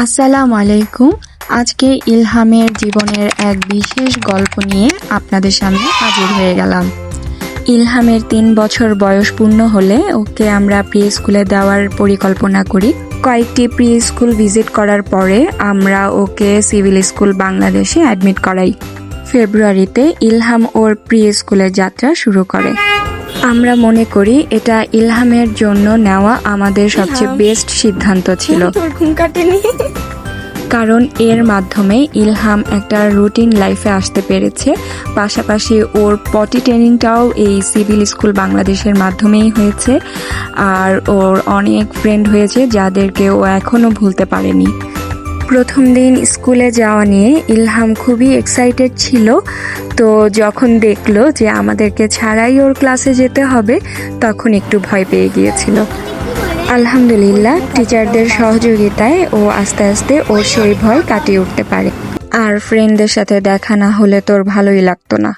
আসসালামু আলাইকুম। আজকে ইলহামের জীবনের এক বিশেষ গল্প নিয়ে আপনাদের সামনে হাজির হয়ে গেলাম। ইলহামের তিন বছর বয়স পূর্ণ হলে ওকে আমরা প্রি স্কুলে দেওয়ার পরিকল্পনা করি। কয়েকটি প্রি স্কুল ভিজিট করার পরে আমরা ওকে সিভিল স্কুল বাংলাদেশে অ্যাডমিট করাই। ফেব্রুয়ারিতে ইলহাম ওর প্রি স্কুলের যাত্রা শুরু করে। আমরা মনে করি এটা ইলহামের জন্য নেওয়া আমাদের সবচেয়ে বেস্ট সিদ্ধান্ত ছিল। কারণ এর মাধ্যমে ইলহাম একটা রুটিন লাইফে আসতে পেরেছে। পাশাপাশি ওর পটি ট্রেনিংটাও এই সিভিল স্কুল বাংলাদেশের মাধ্যমেই হয়েছে। আর ওর অনেক ফ্রেন্ড হয়েছে যাদেরকে ও এখনও ভুলতে পারেনি। প্রথম দিন স্কুলে যাওয়া নিয়ে ইলহাম খুবই এক্সাইটেড ছিল। তো যখন দেখল যে আমাদেরকে ছাড়াই ওর ক্লাসে যেতে হবে, তখন একটু ভয় পেয়ে গিয়েছিল। আলহামদুলিল্লাহ টিচারদের সহযোগিতায় ও আস্তে আস্তে ওর সেই ভয় কাটিয়ে উঠতে পারে। আর ফ্রেন্ডদের সাথে দেখা না হলে তোর ভালোই লাগতো না।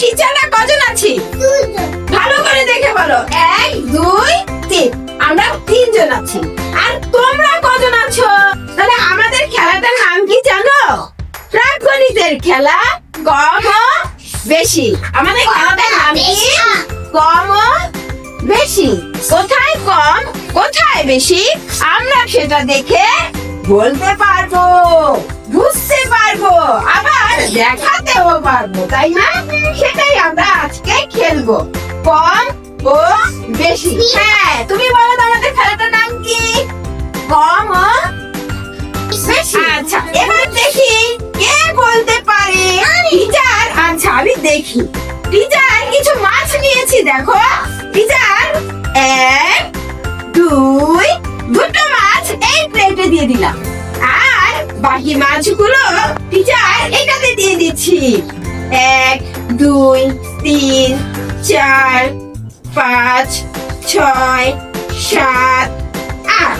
টিচাররা কজন আছি? ভালো করে দেখে বলো। এক, দুই, তিন। আমরা তিনজন আছি। আর তোমরা কজন আছো? তাহলে আমাদের খেলাটার নাম কি জানো? প্রাকগণিতের খেলা কম বেশি। আমাদের খেলাটার নাম কি? কম বেশি। কোথায় কম, কোথায় বেশি? আমরা সেটা দেখে বলতে পারব, বুঝতে পারব, আবার দেখাতেও পারব, তাই না? সেটাই আমরা আজকে খেলব। কম ও বেশি। হ্যাঁ তুমি বলো তো আমাদের খেলাটার নাম কি? কম ও বেশি। আচ্ছা এবার দেখি কে বলতে পারে। টিচার আচ্ছা আমি দেখি। টিচার কিছু মাছ নিয়েছি দেখো। টিচার এক দুই দুটো মাছ এই প্লেটে দিয়ে দিলাম। আর বাকি মাছগুলো টিচার এটাতে দিয়ে দিচ্ছি। এক দুই তিন চার পাঁচ ছয় সাত আট।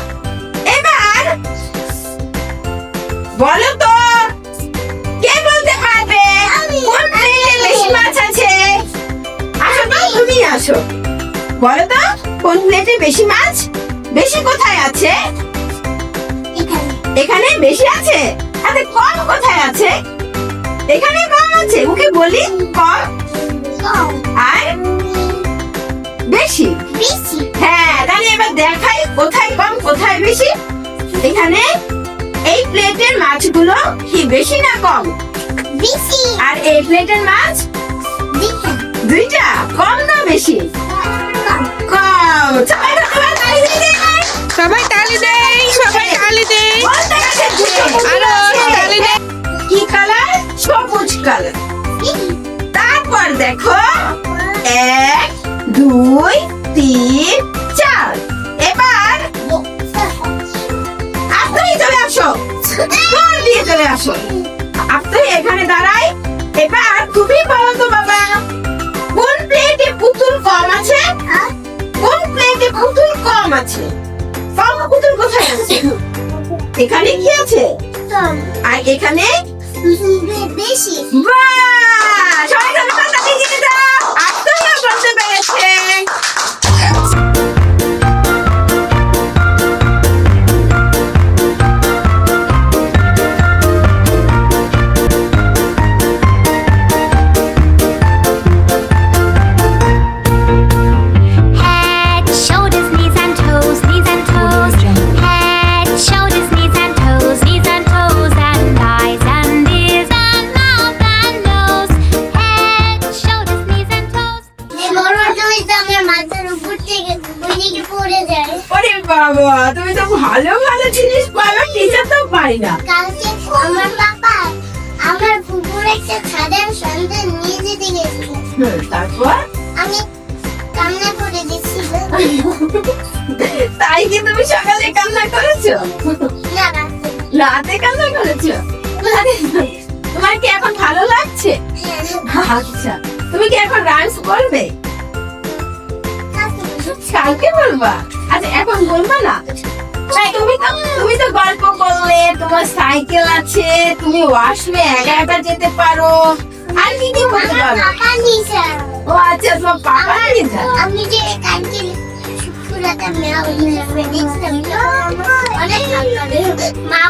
এবার বলো তো কে বলতে পারবে? কোন প্লেটে বেশি মাছ আছে? আসো তো তুমি আসো। বলো তো কোন প্লেটে বেশি মাছ বেশি কোথায় আছে? এখানে। বেশি আছে? আরে কম কোথায় আছে? এখানে কম আছে ওকে বলি কম। আর বেশি? বেশি। হ্যাঁ তাহলে এবার দেখাই কোথায় কম কোথায় বেশি। এখানে এই প্লেটের মাছগুলো কি বেশি না কম? বেশি। আর এই প্লেটের মাছ দুইটা। কম না বেশি? কম। সবাই সবাই তালি দেয়। সবাই তালি দেই সবাই তালি দেই আরও তালি দেই কি কালার? সবুজ কালার। তারপর দেখো ঘর দিয়ে চলে আসো। আপনি এখানে দাঁড়াই এবার তুমি বলো তো বাবা কোন প্লেটে পুতুল কম আছে? কোন প্লেটে পুতুল কম আছে? কম পুতুল কোথায় আছে? এখানে কি আছে? আর এখানে? বেশি। বাহ! মাথার উপর থেকে বইকে পড়ে যায় ওরে বাবা, তুমি তো ভালো ভালো জিনিস পারো, তো পারি না। কালকে আমার বাবা আমার পুকুর একটা সাধারণ সন্তান নিয়ে যেতে গেছিল তারপর? আমি কান্না করে তাই কি তুমি সকালে কান্না করেছ? না রাতে। রাতে কান্না করেছ? তোমার কি এখন ভালো লাগছে আচ্ছা তুমি কি এখন ডান্স করবে কালকে বলবা? আচ্ছা এখন বলবা না? তুমি তো তুমি তো গল্প করলে তোমার সাইকেল আছে তুমি ওয়াশরুমে একা একা যেতে পারো। আর কি কি করতে পারো। ও আচ্ছা তোমার পাপা নিয়ে যাও? আমি যে কালকে মা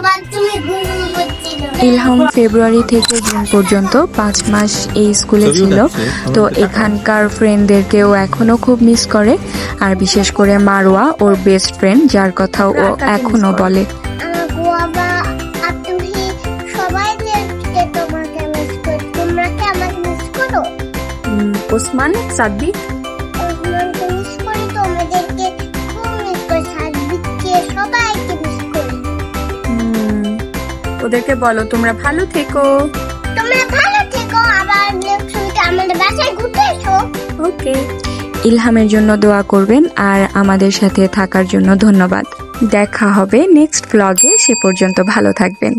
ইলহাম ফেব্রুয়ারি থেকে জুন পর্যন্ত পাঁচ মাস এই স্কুলে ছিল। তো এখানকার ফ্রেন্ডদেরকেও এখনও খুব মিস করে। আর বিশেষ করে মারোয়া ওর বেস্ট ফ্রেন্ড যার কথা ও এখনও বলে। আমার বাবা ওদেরকে বলো তোমরা ভালো থেকো। তোমরা ভালো থেকো আবার নেক্সট আমাদের বাসায় ঘুরতে এসো। ওকে। ইলহামের জন্য দোয়া করবেন আর আমাদের সাথে থাকার জন্য ধন্যবাদ। দেখা হবে নেক্সট ব্লগে সে পর্যন্ত ভালো থাকবেন।